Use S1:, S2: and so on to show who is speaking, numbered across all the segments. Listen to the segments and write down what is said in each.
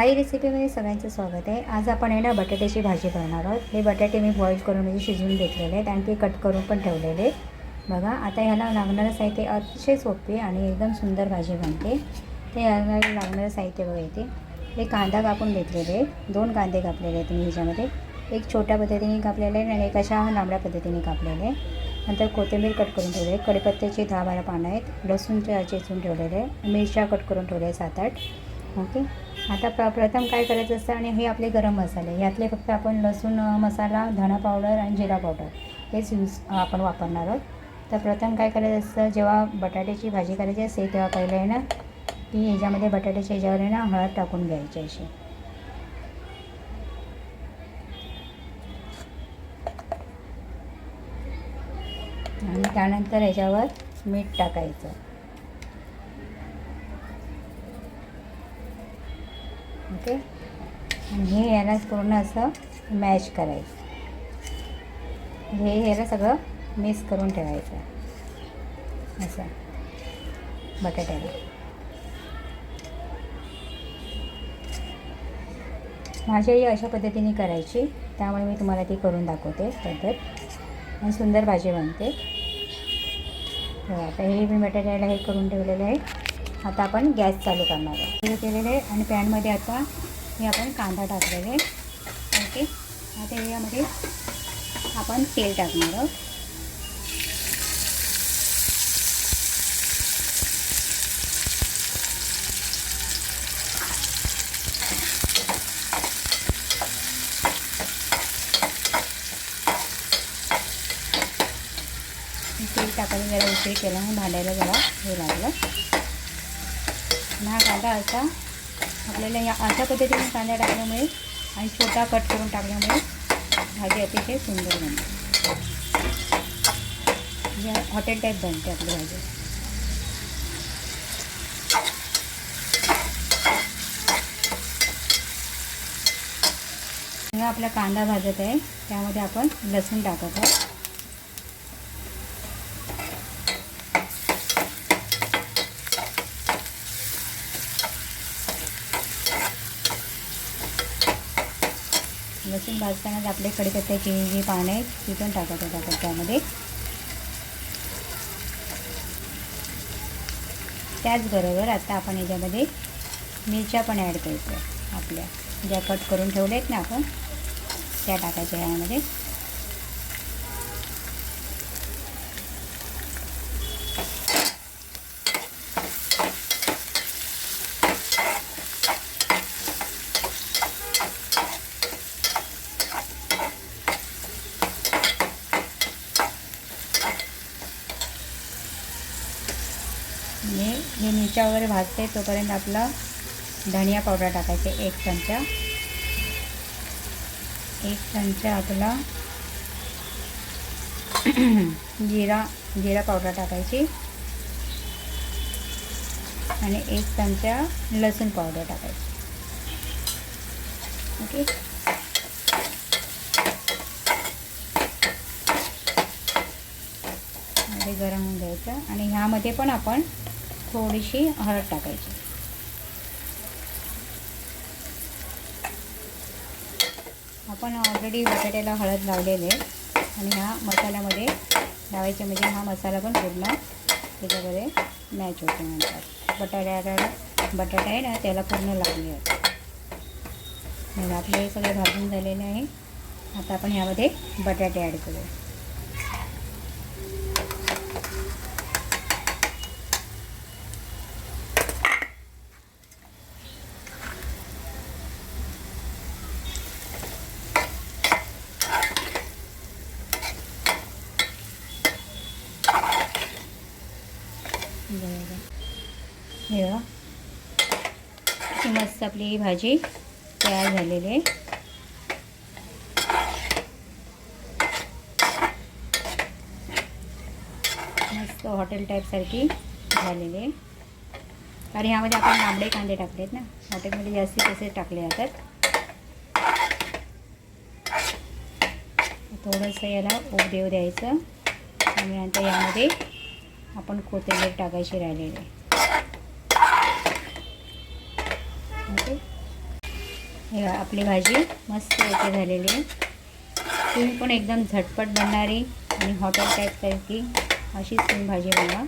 S1: आई रेसिपीमध्ये सगळ्यांचं स्वागत आहे. आज आपण आहे ना बटाट्याची भाजी करणार आहोत. हे बटाटे मी बॉईल करून म्हणजे शिजवून घेतलेले आहेत आणि ते कट करून पण ठेवलेले आहेत. बघा आता ह्याला लागणारं साहित्य अतिशय सोपी आणि एकदम सुंदर भाजी बनते. ते ह्याला लागणारं साहित्य बघा येते हे कांदा कापून घेतलेले आहेत. दोन कांदे कापलेले आहेत मी ह्याच्यामध्ये. एक छोट्या पद्धतीने कापलेले आहे आणि एक अशा लांबड्या पद्धतीने कापलेले आहे. नंतर कोथिंबीर कट करून ठेवले आहे. कढीपत्त्याची दहा बारा पानं आहेत. लसूणच्या चेचून ठेवलेले आहे. मिरच्या कट करून ठेवले आहे सात आठ. ओके? आता प्र प्रथम काय करायचं असतं आणि हे आपले गरम मसाले. यातले फक्त आपण लसूण मसाला धणा पावडर आणि जिरा पावडर हेच यूज आपण वापरणार आहोत. तर प्रथम काय करायचं असतं जेव्हा बटाट्याची भाजी करायची असते तेव्हा पहिलं आहे ना की ह्याच्यामध्ये बटाट्याच्या ह्याच्यावर आहे ना हळद टाकून घ्यायची अशी. आणि त्यानंतर ह्याच्यावर मीठ टाकायचं. ओके. आणि हे याला पूर्ण असं मॅश करायचं. हे ह्याला सगळं मिक्स करून ठेवायचं. असं. बटाट्याला माझ्याही अशा पद्धतीने करायची. त्यामुळे मी तुम्हाला ती करून दाखवते पद्धत. आणि सुंदर भाजी बनते. आता हे मी बटाट्याला हे करून ठेवलेलं आहे. आता आपण गॅस चालू करणार आहे. केलेले आणि पॅनमध्ये आता हे आपण कांदा टाकलेले. ओके. आता यामध्ये आपण तेल टाकणार आहोत. तेल टाकायला जरा उशीर केला मग भांडायला जरा हे लागलं. आणि हा कांदा असा आपल्याला या अशा पद्धतीने कांदा टाकल्यामुळे आणि छोटा कट करून टाकल्यामुळे भाजी अतिशय सुंदर बनते. म्हणजे हॉटेल टाईप बनते आपली भाजी. हा आपला कांदा भाजत आहे. त्यामध्ये आपण लसूण टाकत आहोत. लसूण भाजतानाच आपले कढीपत्त्याची जी पानं आहेत ती पण टाकत होत आपण त्यामध्ये. त्याचबरोबर आता आपण याच्यामध्ये मिरच्या पण ॲड करायच्या आपल्या. ज्या कट करून ठेवल्या आहेत ना आपण त्या टाकायच्या यामध्ये. हे मिरच्या वगैरे भाजते तोपर्यंत आपला धनिया पावडर टाकायचे. एक चमचा. एक चमचा आपला जिरा जिरा पावडर टाकायची. आणि एक चमचा लसूण पावडर टाकायची. ओके? गरम होऊन द्यायचं आणि ह्यामध्ये पण आपण थोडीशी हळद टाकायची. आपण ऑलरेडी बटाट्याला हळद लावलेले आणि ह्या मसाल्यामध्ये लावायचे म्हणजे हा मसाला पण पूर्ण त्याच्यामध्ये मॅच होतो नंतर. बटाट्याला बटाटा आहे ना त्याला पूर्ण लागले आहेत. आपले सगळे भाजून झालेले आहे. आता आपण ह्यामध्ये बटाटे ॲड करू बरं हे मस्त आपली भाजी तयार झालेली आहे. मस्त हॉटेल टाईपसारखी झालेली आहे. कारण ह्यामध्ये आपण लांबडे कांदे टाकलेत ना. हॉटेलमध्ये जास्तीत तसे टाकले जातात. थोडंसं याला ओप देऊ द्यायचं. आणि नंतर यामध्ये आपण कोथिंबीर टाकायची राहिलेली. ओके. हे आपली भाजी मस्त इथे झालेली. आहे तुम्ही पण एकदम झटपट बनणारी आणि हॉटेल टाईपसारखी अशीच तुम्ही भाजी बनवा.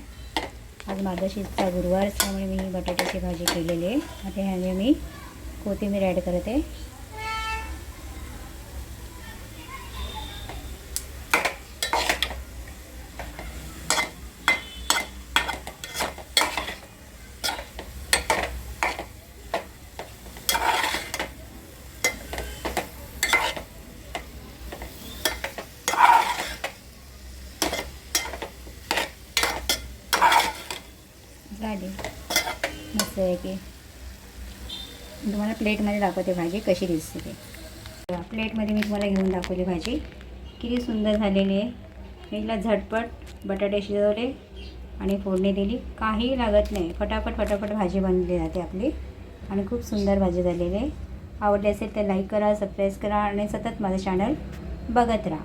S1: आज मार्गशीर्षचा गुरुवार असल्यामुळे मी ही बटाट्याची भाजी केलेली आहे. आता ह्याने मी कोथिंबीर ॲड करते. आहे की? तुम्हाला प्लेटमध्ये दाखवते भाजी कशी दिसते ते. प्लेटमध्ये मी तुम्हाला घेऊन दाखवली भाजी. किती सुंदर झालेली आहे. हिला झटपट बटाटे शिजवले आणि फोडणी दिली. काही लागत नाही. फटाफट फटाफट भाजी बनली जाते आपली. आणि खूप सुंदर भाजी झालेली आहे. आवडली असेल तर लाईक करा सबस्क्राईब करा आणि सतत माझं चॅनल बघत राहा.